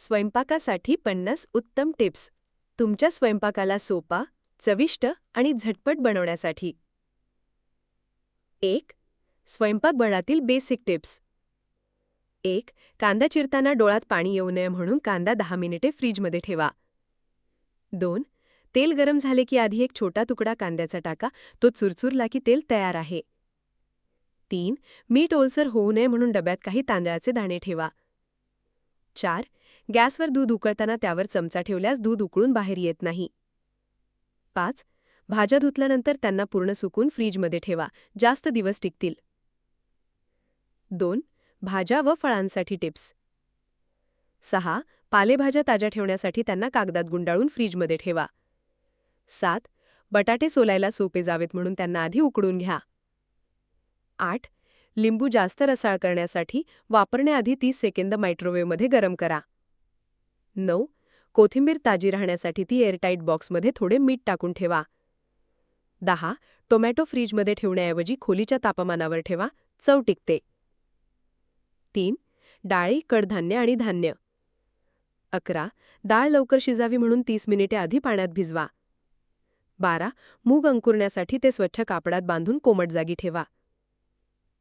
स्वयंपाकासाठी पन्नास उत्तम टिप्स. तुमच्या स्वयंपाकाला सोपा चविष्ट आणि झटपट बनवण्यासाठी. एक स्वयंपाकघरातील बेसिक टिप्स. एक कांदा चिरताना डोळ्यात पाणी येऊ नये म्हणून कांदा दहा मिनिटे फ्रीजमध्ये ठेवा. दोन तेल गरम झाले की आधी एक छोटा तुकडा कांद्याचा टाका तो चुरचुरला की तेल तयार आहे. तीन मीठ ओलसर होऊ नये म्हणून डब्यात काही तांदळाचे दाणे ठेवा. चार गॅसवर दूध उकळताना त्यावर चमचा ठेवल्यास दूध उकळून बाहेर येत नाही. पाच. भाज्या धुतल्यानंतर त्यांना पूर्ण सुकून फ्रीजमध्ये ठेवा. जास्त दिवस टिकतील. दोन. भाज्या व फळांसाठी टिप्स. सहा. पालेभाज्या ताज्या ठेवण्यासाठी त्यांना कागदात गुंडाळून फ्रीजमध्ये ठेवा. सात. बटाटे सोलायला सोपे जावेत म्हणून त्यांना आधी उकडून घ्या. आठ. लिंबू जास्त रसाळ करण्यासाठी वापरण्याआधी तीस सेकंद मायक्रोवेव्हमध्ये गरम करा. नऊ. कोथिंबीर ताजी राहण्यासाठी ती एअरटाईट बॉक्समध्ये थोडे मीठ टाकून ठेवा. दहा. टोमॅटो फ्रीजमध्ये ठेवण्याऐवजी खोलीच्या तापमानावर ठेवा. चव टिकते. तीन. डाळी कडधान्य आणि धान्य. अकरा. डाळ लवकर शिजावी म्हणून तीस मिनिटे आधी पाण्यात भिजवा. बारा. मूग अंकुरण्यासाठी ते स्वच्छ कापडात बांधून कोमट जागी ठेवा.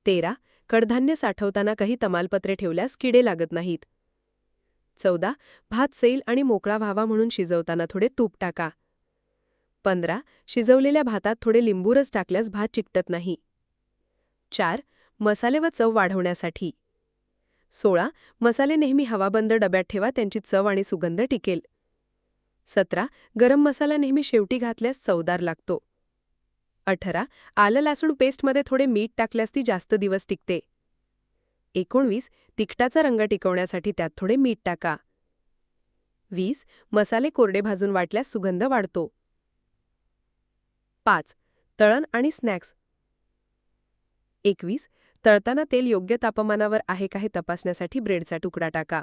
तेरा. कडधान्य साठवताना काही तमालपत्रे ठेवल्यास किडे लागत नाहीत. चौदा भात सैल आणि मोकळा व्हावा म्हणून शिजवताना थोडे तूप टाका. पंधरा शिजवलेल्या भातात थोडे लिंबूरस टाकल्यास भात चिकटत नाही. चार मसाले व चव वाढवण्यासाठी. सोळा मसाले नेहमी हवाबंद डब्यात ठेवा त्यांची चव आणि सुगंध टिकेल. सतरा गरम मसाला नेहमी शेवटी घातल्यास चवदार लागतो. अठरा आलं लासूण पेस्टमध्ये थोडे मीठ टाकल्यास ती जास्त दिवस टिकते. एकोणवीस तिखटाचा रंग टिकवण्यासाठी त्यात थोडे मीठ टाका. वीस मसाले कोरडे भाजून वाटल्यास सुगंध वाढतो. पाच तळण आणि स्नॅक्स. एकवीस तळताना तेल योग्य तापमानावर आहे का हे तपासण्यासाठी ब्रेडचा तुकडा टाका.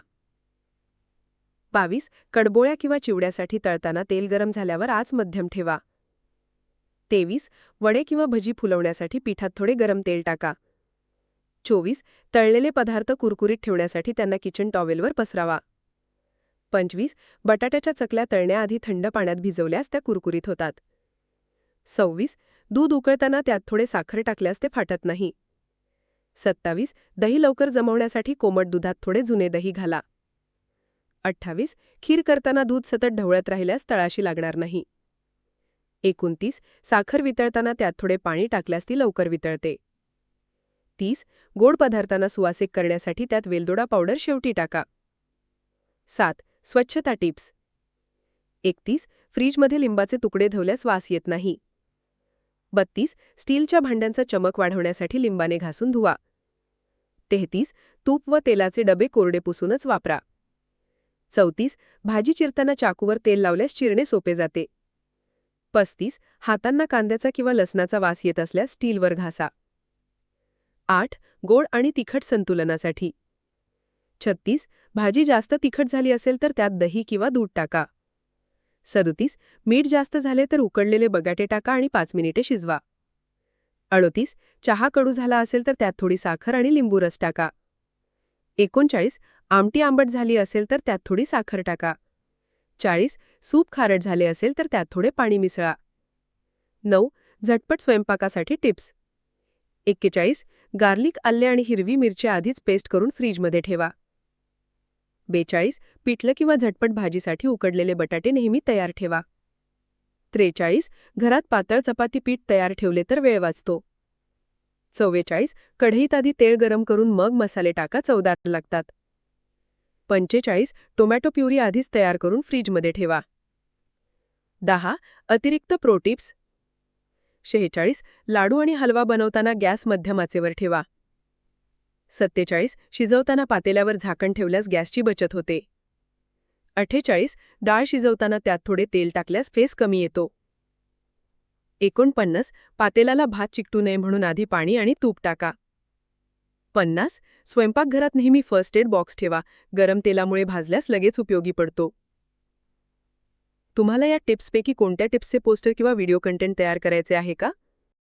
बावीस कडबोळ्या किंवा चिवड्यासाठी तळताना तेल गरम झाल्यावर आज मध्यम ठेवा. तेवीस वडे किंवा भजी फुलवण्यासाठी पिठात थोडे गरम तेल टाका. चोवीस तळलेले पदार्थ कुरकुरीत ठेवण्यासाठी त्यांना किचन टॉवेलवर पसरावा. पंचवीस बटाट्याच्या चकल्या तळण्याआधी थंड पाण्यात भिजवल्यास त्या कुरकुरीत होतात. सव्वीस दूध उकळताना त्यात थोडे साखर टाकल्यास ते फाटत नाही. सत्तावीस दही लवकर जमवण्यासाठी कोमट दुधात थोडे जुने दही घाला. अठ्ठावीस खीर करताना दूध सतत ढवळत राहिल्यास तळाशी लागणार नाही. एकोणतीस साखर वितळताना त्यात थोडे पाणी टाकल्यास ती लवकर वितळते. तीस गोड पदार्थांना सुवासिक करण्यासाठी त्यात वेलदोडा पावडर शेवटी टाका. सात स्वच्छता टिप्स. एकतीस फ्रीजमध्ये लिंबाचे तुकडे धवल्यास वास येत नाही. बत्तीस स्टीलच्या भांड्यांचा चमक वाढवण्यासाठी लिंबाने घासून धुवा. तेहतीस तूप व तेलाचे डबे कोरडे पुसूनच वापरा. चौतीस भाजी चिरताना चाकूवर तेल लावल्यास चिरणे सोपे जाते. पस्तीस हातांना कांद्याचा किंवा लसणाचा वास येत असल्यास स्टीलवर घासा. आठ गोड आणि तिखट संतुलनासाठी. छत्तीस भाजी जास्त तिखट झाली असेल तर त्यात दही किंवा दूध टाका. सदुतीस मीठ जास्त झाले तर उकडलेले बगाटे टाका आणि पाच मिनिटे शिजवा. अडोतीस चहा कडू झाला असेल तर त्यात थोडी साखर आणि लिंबू रस टाका. एकोणचाळीस आमटी आंबट झाली असेल तर त्यात थोडी साखर टाका. चाळीस सूप खारट झाले असेल तर त्यात थोडे पाणी मिसळा. नऊ झटपट स्वयंपाकासाठी टिप्स. एक्केचाळीस गार्लिक आल्ले आणि हिरवी मिरची आधीच पेस्ट करून फ्रीजमध्ये ठेवा. बेचाळीस पिठलं किंवा झटपट भाजीसाठी उकडलेले बटाटे नेहमी तयार ठेवा. त्रेचाळीस घरात पातळ चपाती पीठ तयार ठेवले तर वेळ वाचतो. चव्वेचाळीस कढईत आधी तेल गरम करून मग मसाले टाका चवदार लागतात. पंचेचाळीस टोमॅटो प्युरी आधीच तयार करून फ्रीजमध्ये ठेवा. दहा अतिरिक्त प्रोटिप्स शेहेचाळीस लाडू आणि हलवा बनवताना गॅस मध्यमाचेवर ठेवा. सत्तेचाळीस शिजवताना पातेल्यावर झाकण ठेवल्यास गॅसची बचत होते. अठ्ठेचाळीस डाळ शिजवताना त्यात थोडे तेल टाकल्यास फेस कमी येतो. एकोणपन्नास पातेल्याला भात चिकटू नये म्हणून आधी पाणी आणि तूप टाका. पन्नास स्वयंपाकघरात नेहमी फर्स्ट एड बॉक्स ठेवा. गरम तेलामुळे भाजल्यास लगेच उपयोगी पडतो. तुम्हाला या टिप्सपैकी कोणत्या टिप्सचे पोस्टर किंवा व्हिडिओ कंटेंट तयार करायचे आहे का?